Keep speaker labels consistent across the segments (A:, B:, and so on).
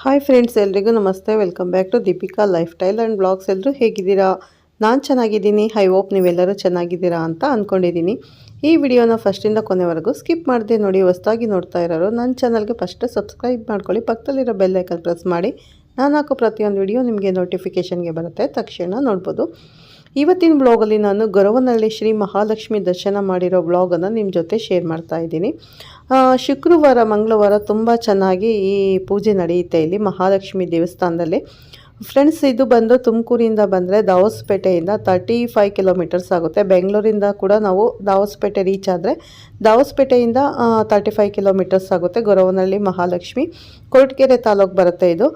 A: Hi friends ಎಲ್ರಿಗೂ ನಮಸ್ತೆ. Welcome back to Deepika lifestyle and blogs ಎಲ್ಲರೂ ಹೇಗಿದ್ದೀರಾ? ನಾನು ಚೆನ್ನಾಗಿದ್ದೀನಿ. ಐ ಹೋಪ್ ನೀವೆಲ್ಲರೂ ಚೆನ್ನಾಗಿದ್ದೀರಾ ಅಂತ ಅಂದ್ಕೊಂಡಿದ್ದೀನಿ ಈ ವಿಡಿಯೋನ ಫಸ್ಟಿಂದ ಕೊನೆವರೆಗೂ ಸ್ಕಿಪ್ ಮಾಡದೆ ನೋಡಿ, ಹೊಸ್ದಾಗಿ ನೋಡ್ತಾ ಇರೋರು ನನ್ನ ಚಾನಲ್ಗೆ ಫಸ್ಟ್ ಸಬ್ಸ್ಕ್ರೈಬ್ ಮಾಡ್ಕೊಳ್ಳಿ. ಪಕ್ಕದಲ್ಲಿರೋ ಬೆಲ್ಲೈಕನ್ ಪ್ರೆಸ್ ಮಾಡಿ. ನಾನು ಹಾಕೋ ಪ್ರತಿಯೊಂದು ವಿಡಿಯೋ ನಿಮಗೆ ನೋಟಿಫಿಕೇಷನ್ಗೆ ಬರುತ್ತೆ. ತಕ್ಷಣ ನೋಡ್ಬೋದು. ಇವತ್ತಿನ ಬ್ಲಾಗಲ್ಲಿ ನಾನು ಗೊರವನಹಳ್ಳಿ ಶ್ರೀ ಮಹಾಲಕ್ಷ್ಮಿ ದರ್ಶನ ಮಾಡಿರೋ ಬ್ಲಾಗನ್ನು ನಿಮ್ಮ ಜೊತೆ ಶೇರ್ ಮಾಡ್ತಾ ಇದ್ದೀನಿ. ಶುಕ್ರವಾರ, ಮಂಗಳವಾರ ತುಂಬ ಚೆನ್ನಾಗಿ ಈ ಪೂಜೆ ನಡೆಯುತ್ತೆ ಇಲ್ಲಿ ಮಹಾಲಕ್ಷ್ಮಿ ದೇವಸ್ಥಾನದಲ್ಲಿ. ಫ್ರೆಂಡ್ಸ್ ಇದು ಬಂದು ತುಮಕೂರಿಂದ ಬಂದರೆ ದಾವಸ್ಪೇಟೆಯಿಂದ ತರ್ಟಿ ಫೈವ್ ಕಿಲೋಮೀಟರ್ಸ್ ಆಗುತ್ತೆ. ಬೆಂಗಳೂರಿಂದ ಕೂಡ ನಾವು ದಾವಸ್ಪೇಟೆ ರೀಚ್ ಆದರೆ ದಾವಸ್ಪೇಟೆಯಿಂದ ತರ್ಟಿ ಫೈವ್ ಕಿಲೋಮೀಟರ್ಸ್ ಆಗುತ್ತೆ ಗೊರವನಹಳ್ಳಿ ಮಹಾಲಕ್ಷ್ಮಿ. ಕೊರಟಗೆರೆ ತಾಲೂಕು ಬರುತ್ತೆ ಇದು.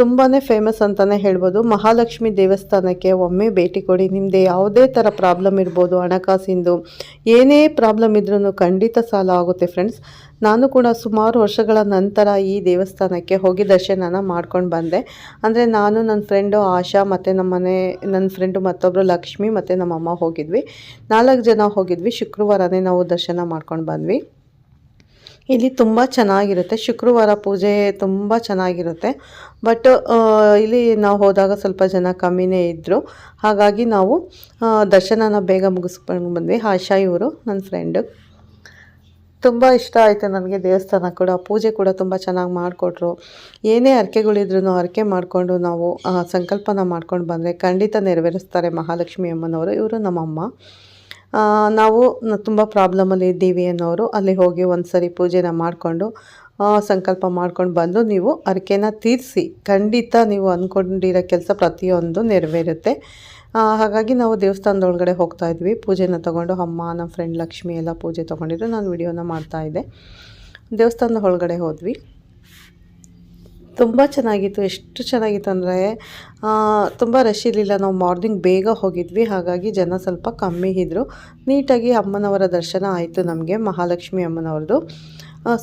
A: ತುಂಬಾ ಫೇಮಸ್ ಅಂತಲೇ ಹೇಳ್ಬೋದು. ಮಹಾಲಕ್ಷ್ಮಿ ದೇವಸ್ಥಾನಕ್ಕೆ ಒಮ್ಮೆ ಭೇಟಿ ಕೊಡಿ. ನಿಮ್ಮದು ಯಾವುದೇ ಥರ ಪ್ರಾಬ್ಲಮ್ ಇರ್ಬೋದು, ಹಣಕಾಸಿಂದು, ಏನೇ ಪ್ರಾಬ್ಲಮ್ ಇದ್ರೂ ಖಂಡಿತ ಸಾಲ ಆಗುತ್ತೆ ಫ್ರೆಂಡ್ಸ್ ನಾನು ಕೂಡ ಸುಮಾರು ವರ್ಷಗಳ ನಂತರ ಈ ದೇವಸ್ಥಾನಕ್ಕೆ ಹೋಗಿ ದರ್ಶನನ ಮಾಡ್ಕೊಂಡು ಬಂದೆ. ಅಂದರೆ ನಾನು ನನ್ನ ಫ್ರೆಂಡು ಆಶಾ ಮತ್ತು ನಮ್ಮ ಮನೆ ನನ್ನ ಫ್ರೆಂಡು ಮತ್ತೊಬ್ಬರು ಲಕ್ಷ್ಮಿ ಮತ್ತು ನಮ್ಮಮ್ಮ ಹೋಗಿದ್ವಿ. ನಾಲ್ಕು ಜನ ಹೋಗಿದ್ವಿ. ಶುಕ್ರವಾರನೇ ನಾವು ದರ್ಶನ ಮಾಡ್ಕೊಂಡು ಬಂದ್ವಿ. ಇಲ್ಲಿ ತುಂಬ ಚೆನ್ನಾಗಿರುತ್ತೆ. ಶುಕ್ರವಾರ ಪೂಜೆ ತುಂಬ ಚೆನ್ನಾಗಿರುತ್ತೆ. ಬಟ್ ಇಲ್ಲಿ ನಾವು ಹೋದಾಗ ಸ್ವಲ್ಪ ಜನ ಕಮ್ಮಿನೇ ಇದ್ದರು ಹಾಗಾಗಿ ನಾವು ದರ್ಶನನ ಬೇಗ ಮುಗಿಸ್ಕೊಂಡು ಬಂದ್ವಿ. ಆಶಾ ಇವರು ನನ್ನ ಫ್ರೆಂಡು ತುಂಬ ಇಷ್ಟ ಆಯಿತು ನನಗೆ ದೇವಸ್ಥಾನ ಕೂಡ. ಪೂಜೆ ಕೂಡ ತುಂಬ ಚೆನ್ನಾಗಿ ಮಾಡಿಕೊಟ್ರು. ಏನೇ ಹರಕೆಗಳಿದ್ರೂ ಹರಕೆ ಮಾಡಿಕೊಂಡು ನಾವು ಸಂಕಲ್ಪನ ಮಾಡ್ಕೊಂಡು ಬಂದರೆ ಖಂಡಿತ ನೆರವೇರಿಸ್ತಾರೆ ಮಹಾಲಕ್ಷ್ಮಿ ಅಮ್ಮನವರು. ಇವರು ನಮ್ಮಮ್ಮ. ನಾವು ತುಂಬ ಪ್ರಾಬ್ಲಮಲ್ಲಿ ಇದ್ದೀವಿ ಅನ್ನೋರು. ಅಲ್ಲಿ ಹೋಗಿ ಒಂದು ಸರಿ ಪೂಜೆನ ಮಾಡಿಕೊಂಡು ಸಂಕಲ್ಪ ಮಾಡ್ಕೊಂಡು ಬಂದು ನೀವು ಅರಿಕೆನ ತೀರಿಸಿ, ಖಂಡಿತ ನೀವು ಅಂದ್ಕೊಂಡಿರೋ ಕೆಲಸ ಪ್ರತಿಯೊಂದು ನೆರವೇರುತ್ತೆ. ಹಾಗಾಗಿ ನಾವು ದೇವಸ್ಥಾನದ ಒಳಗಡೆ ಹೋಗ್ತಾ ಇದ್ವಿ. ಪೂಜೆನ ತೊಗೊಂಡು ಅಮ್ಮ ನಮ್ಮ ಫ್ರೆಂಡ್ ಲಕ್ಷ್ಮಿ ಎಲ್ಲ ಪೂಜೆ ತೊಗೊಂಡಿದ್ರು. ನಾನು ವಿಡಿಯೋನ ಮಾಡ್ತಾಯಿದ್ದೆ ದೇವಸ್ಥಾನದ ಒಳಗಡೆ ಹೋದ್ವಿ. ತುಂಬ ಚೆನ್ನಾಗಿತ್ತು. ಎಷ್ಟು ಚೆನ್ನಾಗಿತ್ತು ಅಂದರೆ ತುಂಬ ರಶ್ ಇರಲಿಲ್ಲ. ನಾವು ಮಾರ್ನಿಂಗ್ ಬೇಗ ಹೋಗಿದ್ವಿ. ಹಾಗಾಗಿ ಜನ ಸ್ವಲ್ಪ ಕಮ್ಮಿ ಇದ್ದರು ನೀಟಾಗಿ ಅಮ್ಮನವರ ದರ್ಶನ ಆಯಿತು ನಮಗೆ, ಮಹಾಲಕ್ಷ್ಮಿ ಅಮ್ಮನವ್ರದ್ದು.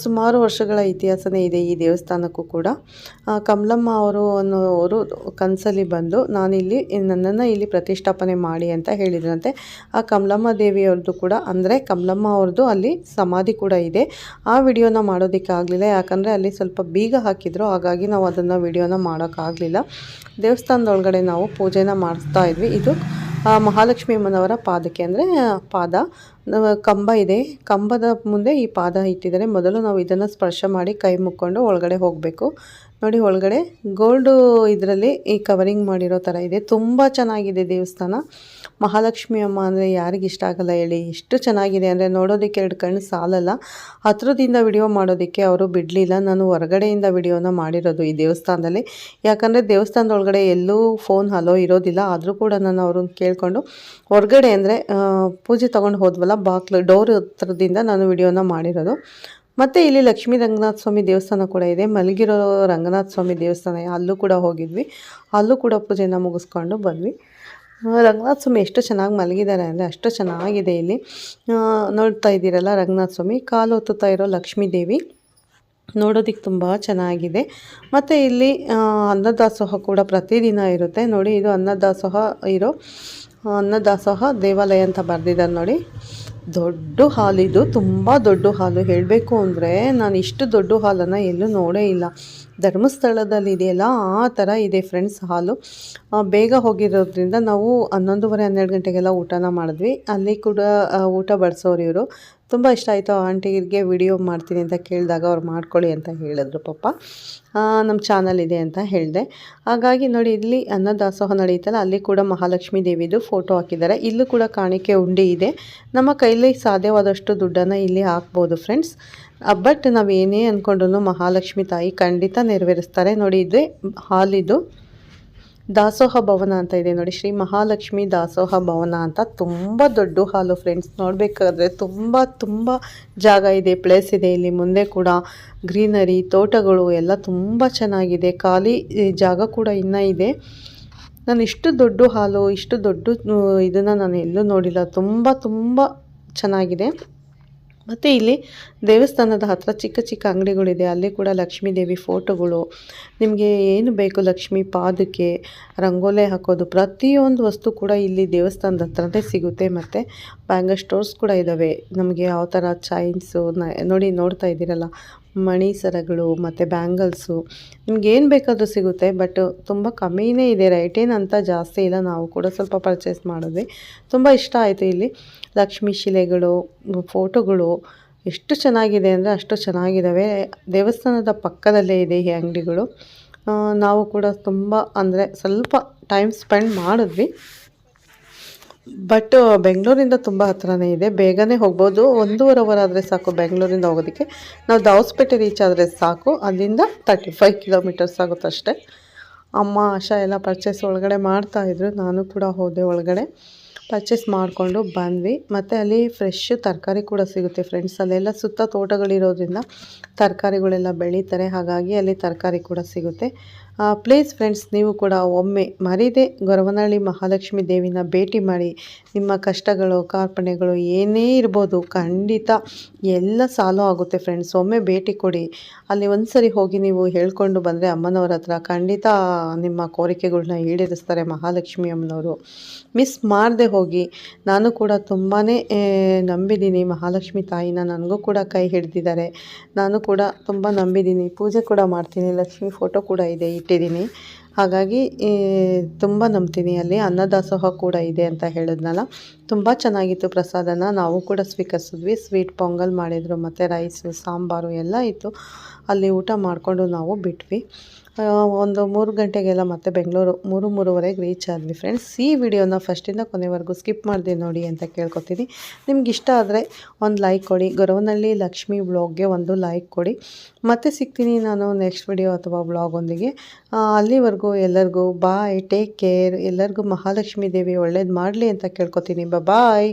A: ಸುಮಾರು ವರ್ಷಗಳ ಇತಿಹಾಸನೇ ಇದೆ ಈ ದೇವಸ್ಥಾನಕ್ಕೂ ಕೂಡ. ಕಮಲಮ್ಮ ಅವರು ಅನ್ನೋರು ಕನಸಲ್ಲಿ ಬಂದು, ನಾನಿಲ್ಲಿ, ನನ್ನನ್ನು ಇಲ್ಲಿ ಪ್ರತಿಷ್ಠಾಪನೆ ಮಾಡಿ ಅಂತ ಹೇಳಿದ್ರಂತೆ. ಆ ಕಮಲಮ್ಮ ದೇವಿಯವ್ರದ್ದು ಕೂಡ, ಅಂದರೆ ಕಮಲಮ್ಮ ಅವ್ರದ್ದು ಅಲ್ಲಿ ಸಮಾಧಿ ಕೂಡ ಇದೆ. ಆ ವಿಡಿಯೋನ ಮಾಡೋದಕ್ಕೆ ಆಗಲಿಲ್ಲ. ಯಾಕಂದರೆ ಅಲ್ಲಿ ಸ್ವಲ್ಪ ಬೀಗ ಹಾಕಿದ್ರು. ಹಾಗಾಗಿ ನಾವು ಅದನ್ನು ವಿಡಿಯೋನ ಮಾಡೋಕ್ಕಾಗಲಿಲ್ಲ. ದೇವಸ್ಥಾನದೊಳಗಡೆ ನಾವು ಪೂಜೆನ ಮಾಡಿಸ್ತಾ ಇದ್ವಿ. ಇದು ಮಹಾಲಕ್ಷ್ಮಿ ಅಮ್ಮನವರ ಪಾದಕ್ಕೆ ಅಂದರೆ ಪಾದ. ಕಂಬ ಇದೆ. ಕಂಬದ ಮುಂದೆ ಈ ಪಾದ ಇಟ್ಟಿದ್ದಾರೆ. ಮೊದಲು ನಾವು ಇದನ್ನು ಸ್ಪರ್ಶ ಮಾಡಿ ಕೈ ಮುಕ್ಕೊಂಡು ಒಳಗಡೆ ಹೋಗಬೇಕು. ನೋಡಿ ಒಳಗಡೆ ಗೋಲ್ಡು ಇದರಲ್ಲಿ ಈ ಕವರಿಂಗ್ ಮಾಡಿರೋ ಥರ ಇದೆ. ತುಂಬ ಚೆನ್ನಾಗಿದೆ ದೇವಸ್ಥಾನ. ಮಹಾಲಕ್ಷ್ಮಿ ಅಮ್ಮ ಅಂದರೆ ಯಾರಿಗೆ ಇಷ್ಟ ಆಗಲ್ಲ ಹೇಳಿ. ಎಷ್ಟು ಚೆನ್ನಾಗಿದೆ ಅಂದರೆ ನೋಡೋದಕ್ಕೆ ಎರಡು ಕಣ್ಣು ಸಾಲಲ್ಲ. ಹತ್ರದಿಂದ ವಿಡಿಯೋ ಮಾಡೋದಕ್ಕೆ ಅವರು ಬಿಡಲಿಲ್ಲ. ನಾನು ಹೊರಗಡೆಯಿಂದ ವಿಡಿಯೋನ ಮಾಡಿರೋದು ಈ ದೇವಸ್ಥಾನದಲ್ಲಿ. ಯಾಕಂದರೆ ದೇವಸ್ಥಾನದ ಒಳಗಡೆ ಎಲ್ಲೂ ಫೋನ್ ಹಲೋ ಇರೋದಿಲ್ಲ. ಆದರೂ ಕೂಡ ನಾನು ಅವ್ರನ್ನ ಕೇಳಿಕೊಂಡು ಹೊರಗಡೆ ಅಂದರೆ ಪೂಜೆ ತೊಗೊಂಡು ಹೋದ್ವಲ್ಲ ಬಾಕ್ಲು ಡೋರ್ ಹತ್ರದಿಂದ ನಾನು ವಿಡಿಯೋನ ಮಾಡಿರೋದು. ಮತ್ತು ಇಲ್ಲಿ ಲಕ್ಷ್ಮೀ ರಂಗನಾಥ ಸ್ವಾಮಿ ದೇವಸ್ಥಾನ ಕೂಡ ಇದೆ. ಮಲಗಿರೋ ರಂಗನಾಥ ಸ್ವಾಮಿ ದೇವಸ್ಥಾನ, ಅಲ್ಲೂ ಕೂಡ ಹೋಗಿದ್ವಿ. ಅಲ್ಲೂ ಕೂಡ ಪೂಜೆನ ಮುಗಿಸ್ಕೊಂಡು ಬಂದ್ವಿ. ರಂಗನಾಥ ಸ್ವಾಮಿ ಎಷ್ಟು ಚೆನ್ನಾಗಿ ಮಲಗಿದ್ದಾರೆ ಅಂದರೆ ಅಷ್ಟು ಚೆನ್ನಾಗಿದೆ ಇಲ್ಲಿ. ನೋಡ್ತಾ ಇದ್ದೀರಲ್ಲ ರಂಗನಾಥ ಸ್ವಾಮಿ, ಕಾಲು ಹೊತ್ತುತ್ತಾ ಇರೋ ಲಕ್ಷ್ಮೀ ದೇವಿ. ನೋಡೋದಕ್ಕೆ ತುಂಬ ಚೆನ್ನಾಗಿದೆ. ಮತ್ತು ಇಲ್ಲಿ ಅನ್ನದಾಸೋಹ ಕೂಡ ಪ್ರತಿದಿನ ಇರುತ್ತೆ. ನೋಡಿ, ಇದು ಅನ್ನದಾಸೋಹ ಇರೋ ಅನ್ನದಾಸೋಹ ದೇವಾಲಯ ಅಂತ ಬರೆದಿದ್ದಾರೆ ನೋಡಿ. ದೊಡ್ಡ ಹಾಲಿದು ತುಂಬ ದೊಡ್ಡ ಹಾಲು. ಹೇಳಬೇಕು ಅಂದರೆ ನಾನು ಇಷ್ಟು ದೊಡ್ಡ ಹಾಲನ್ನು ಎಲ್ಲೂ ನೋಡೇ ಇಲ್ಲ. ಧರ್ಮಸ್ಥಳದಲ್ಲಿ ಇದೆಯಲ್ಲ ಆ ಥರ ಇದೆ ಫ್ರೆಂಡ್ಸ್ ಹಾಲು ಬೇಗ ಹೋಗಿರೋದ್ರಿಂದ ನಾವು ಹನ್ನೊಂದುವರೆ, ಹನ್ನೆರಡು ಗಂಟೆಗೆಲ್ಲ ಊಟನ ಮಾಡಿದ್ವಿ. ಅಲ್ಲಿ ಕೂಡ ಊಟ ಬಡಿಸೋರು ಇವರು. ತುಂಬ ಇಷ್ಟ ಆಯಿತು ಆಂಟಿಗೆ ವಿಡಿಯೋ ಮಾಡ್ತೀನಿ ಅಂತ ಕೇಳಿದಾಗ ಅವ್ರು ಮಾಡ್ಕೊಳ್ಳಿ ಅಂತ ಹೇಳಿದ್ರು ಪಾಪ. ನಮ್ಮ ಚಾನಲ್ ಇದೆ ಅಂತ ಹೇಳಿದೆ. ಹಾಗಾಗಿ ನೋಡಿ, ಇಲ್ಲಿ ಅನ್ನದಾಸೋಹ ನಡೆಯುತ್ತಲ್ಲ ಅಲ್ಲಿ ಕೂಡ ಮಹಾಲಕ್ಷ್ಮಿ ದೇವಿದು ಫೋಟೋ ಹಾಕಿದ್ದಾರೆ. ಇಲ್ಲೂ ಕೂಡ ಕಾಣಿಕೆ ಉಂಡಿ ಇದೆ. ನಮ್ಮ ಕೈಲಿ ಸಾಧ್ಯವಾದಷ್ಟು ದುಡ್ಡನ್ನು ಇಲ್ಲಿ ಹಾಕ್ಬೋದು ಫ್ರೆಂಡ್ಸ್ ಬಟ್ ನಾವು ಏನೇ ಅಂದ್ಕೊಂಡ್ರು ಮಹಾಲಕ್ಷ್ಮಿ ತಾಯಿ ಖಂಡಿತ ನೆರವೇರಿಸ್ತಾರೆ. ನೋಡಿ, ಇದೆ ಹಾಲಿದು ದಾಸೋಹ ಭವನ ಅಂತ ಇದೆ ನೋಡಿ. ಶ್ರೀ ಮಹಾಲಕ್ಷ್ಮಿ ದಾಸೋಹ ಭವನ ಅಂತ ತುಂಬ ದೊಡ್ಡ ಹಾಲು ಫ್ರೆಂಡ್ಸ್ ನೋಡಬೇಕಾದ್ರೆ ತುಂಬ ತುಂಬ ಜಾಗ ಇದೆ ಪ್ಲೇಸ್ ಇದೆ. ಇಲ್ಲಿ ಮುಂದೆ ಕೂಡ ಗ್ರೀನರಿ ತೋಟಗಳು ಎಲ್ಲ ತುಂಬ ಚೆನ್ನಾಗಿದೆ. ಖಾಲಿ ಜಾಗ ಕೂಡ ಇನ್ನೂ ಇದೆ. ನಾನು ಇಷ್ಟು ದೊಡ್ಡ ಹಾಲು ಇಷ್ಟು ದೊಡ್ಡ, ಇದನ್ನು ನಾನು ಎಲ್ಲೂ ನೋಡಿಲ್ಲ. ತುಂಬ ತುಂಬ ಚೆನ್ನಾಗಿದೆ. ಮತ್ತು ಇಲ್ಲಿ ದೇವಸ್ಥಾನದ ಹತ್ರ ಚಿಕ್ಕ ಚಿಕ್ಕ ಅಂಗಡಿಗಳಿದೆ. ಅಲ್ಲಿ ಕೂಡ ಲಕ್ಷ್ಮೀ ದೇವಿ ಫೋಟೋಗಳು. ನಿಮಗೆ ಏನು ಬೇಕು ಲಕ್ಷ್ಮಿ ಪಾದಕ್ಕೆ, ರಂಗೋಲೆ ಹಾಕೋದು, ಪ್ರತಿಯೊಂದು ವಸ್ತು ಕೂಡ ಇಲ್ಲಿ ದೇವಸ್ಥಾನದ ಹತ್ರನೇ ಸಿಗುತ್ತೆ. ಮತ್ತು ಬ್ಯಾಂಗಲ್ ಸ್ಟೋರ್ಸ್ ಕೂಡ ಇದ್ದಾವೆ ನಮಗೆ ಯಾವ ಥರ ಚೈನ್ಸು ನೋಡಿ ನೋಡ್ತಾ ಇದ್ದೀರಲ್ಲ ಮಣಿ ಸರಗಳು ಮತ್ತು ಬ್ಯಾಂಗಲ್ಸು. ನಿಮ್ಗೇನು ಬೇಕಾದರೂ ಸಿಗುತ್ತೆ, ಬಟ್ ತುಂಬ ಕಮ್ಮಿನೇ ಇದೆ. ರೇಟ್ ಏನಂತ ಜಾಸ್ತಿ ಇಲ್ಲ. ನಾವು ಕೂಡ ಸ್ವಲ್ಪ ಪರ್ಚೇಸ್ ಮಾಡಿದ್ವಿ. ತುಂಬ ಇಷ್ಟ ಆಯಿತು ಇಲ್ಲಿ. ಲಕ್ಷ್ಮೀ ಶಿಲೆಗಳು ಫೋಟೋಗಳು ಎಷ್ಟು ಚೆನ್ನಾಗಿದೆ ಅಂದರೆ ಅಷ್ಟು ಚೆನ್ನಾಗಿದ್ದಾವೆ ದೇವಸ್ಥಾನದ ಪಕ್ಕದಲ್ಲೇ ಇದೆ ಈ ಅಂಗಡಿಗಳು. ನಾವು ಕೂಡ ತುಂಬ ಅಂದರೆ ಸ್ವಲ್ಪ ಟೈಮ್ ಸ್ಪೆಂಡ್ ಮಾಡಿದ್ವಿ. ಬಟ್ ಬೆಂಗಳೂರಿಂದ ತುಂಬ ಹತ್ರನೇ ಇದೆ. ಬೇಗನೆ ಹೋಗ್ಬೋದು. ಒಂದೂವರೆ ಅವರ್ ಆದರೆ ಸಾಕು ಬೆಂಗಳೂರಿಂದ ಹೋಗೋದಕ್ಕೆ. ನಾವು ದಾವಸ್ಪೇಟೆ ರೀಚ್ ಆದರೆ ಸಾಕು. ಅಲ್ಲಿಂದ ತರ್ಟಿ ಫೈವ್ ಕಿಲೋಮೀಟರ್ಸ್ ಆಗುತ್ತೆ ಅಷ್ಟೇ. ಅಮ್ಮ, ಆಶಾ ಎಲ್ಲ ಪರ್ಚೇಸ್ ಒಳಗಡೆ ಮಾಡ್ತಾಯಿದ್ರು ನಾನು ಕೂಡ ಹೋದೆ ಒಳಗಡೆ. ಪರ್ಚೇಸ್ ಮಾಡಿಕೊಂಡು ಬಂದ್ವಿ. ಮತ್ತು ಅಲ್ಲಿ ಫ್ರೆಶ್ ತರಕಾರಿ ಕೂಡ ಸಿಗುತ್ತೆ ಫ್ರೆಂಡ್ಸ್ ಅಲ್ಲೆಲ್ಲ ಸುತ್ತ ತೋಟಗಳಿರೋದ್ರಿಂದ ತರಕಾರಿಗಳೆಲ್ಲ ಬೆಳೀತಾರೆ. ಹಾಗಾಗಿ ಅಲ್ಲಿ ತರಕಾರಿ ಕೂಡ ಸಿಗುತ್ತೆ. ಪ್ಲೀಸ್ ಫ್ರೆಂಡ್ಸ್ ನೀವು ಕೂಡ ಒಮ್ಮೆ ಮರೀದೆ ಗೊರವನಹಳ್ಳಿ ಮಹಾಲಕ್ಷ್ಮಿ ದೇವಿನ ಭೇಟಿ ಮಾಡಿ. ನಿಮ್ಮ ಕಷ್ಟಗಳು ಕಾರ್ಪಣೆಗಳು ಏನೇ ಇರ್ಬೋದು ಖಂಡಿತ ಎಲ್ಲ ಸಾಲು ಆಗುತ್ತೆ ಫ್ರೆಂಡ್ಸ್ ಒಮ್ಮೆ ಭೇಟಿ ಕೊಡಿ. ಅಲ್ಲಿ ಒಂದು ಹೋಗಿ ನೀವು ಹೇಳ್ಕೊಂಡು ಬಂದರೆ ಅಮ್ಮನವ್ರ ಹತ್ರ ಖಂಡಿತ ನಿಮ್ಮ ಕೋರಿಕೆಗಳನ್ನ ಈಡೇರಿಸ್ತಾರೆ ಮಹಾಲಕ್ಷ್ಮಿ ಅಮ್ಮನವರು. ಮಿಸ್ ಮಾಡದೆ ಹೋಗಿ. ನಾನು ಕೂಡ ತುಂಬಾ ನಂಬಿದ್ದೀನಿ ಮಹಾಲಕ್ಷ್ಮಿ ತಾಯಿನ. ನನಗೂ ಕೂಡ ಕೈ ಹಿಡ್ದಿದ್ದಾರೆ. ನಾನು ಕೂಡ ತುಂಬ ನಂಬಿದ್ದೀನಿ. ಪೂಜೆ ಕೂಡ ಮಾಡ್ತೀನಿ. ಲಕ್ಷ್ಮಿ ಫೋಟೋ ಕೂಡ ಇದೆ ಇಟ್ಟಿದ್ದೀನಿ. ಹಾಗಾಗಿ ತುಂಬ ನಂಬ್ತೀನಿ ಅಲ್ಲಿ. ಅನ್ನದಾಸೋಹ ಕೂಡ ಇದೆ ಅಂತ ಹೇಳಿದ್ನಲ್ಲ. ತುಂಬ ಚೆನ್ನಾಗಿತ್ತು ಪ್ರಸಾದನ. ನಾವು ಕೂಡ ಸ್ವೀಕರಿಸಿದ್ವಿ. ಸ್ವೀಟ್ ಪೊಂಗಲ್ ಮಾಡಿದರು, ಮತ್ತು ರೈಸು, ಸಾಂಬಾರು ಎಲ್ಲ ಇತ್ತು. ಅಲ್ಲಿ ಊಟ ಮಾಡಿಕೊಂಡು ನಾವು ಬಿಟ್ವಿ. ಒಂದು ಮೂರು ಗಂಟೆಗೆಲ್ಲ ಮತ್ತೆ ಬೆಂಗಳೂರು, ಮೂರು, ಮೂರುವರೆಗೆ ರೀಚ್ ಆದ್ವಿ ಫ್ರೆಂಡ್ಸ್ ಈ ವಿಡಿಯೋನ ಫಸ್ಟಿಂದ ಕೊನೆವರೆಗೂ ಸ್ಕಿಪ್ ಮಾಡಿದೆ ನೋಡಿ ಅಂತ ಕೇಳ್ಕೊತೀನಿ. ನಿಮ್ಗೆ ಇಷ್ಟ ಆದರೆ ಒಂದು ಲೈಕ್ ಕೊಡಿ. ಗೊರವನಹಳ್ಳಿ ಲಕ್ಷ್ಮಿ ಬ್ಲಾಗ್ಗೆ ಒಂದು ಲೈಕ್ ಕೊಡಿ. ಮತ್ತೆ ಸಿಗ್ತೀನಿ ನಾನು ನೆಕ್ಸ್ಟ್ ವಿಡಿಯೋ ಅಥವಾ ಬ್ಲಾಗೊಂದಿಗೆ ಅಲ್ಲಿವರೆಗೂ ಎಲ್ಲರಿಗೂ ಬಾಯ್ ಟೇಕ್ ಕೇರ್ ಎಲ್ಲರಿಗೂ ಮಹಾಲಕ್ಷ್ಮಿ ದೇವಿ ಒಳ್ಳೇದು ಮಾಡಲಿ ಅಂತ ಕೇಳ್ಕೊತೀನಿ. ಬಾಯ್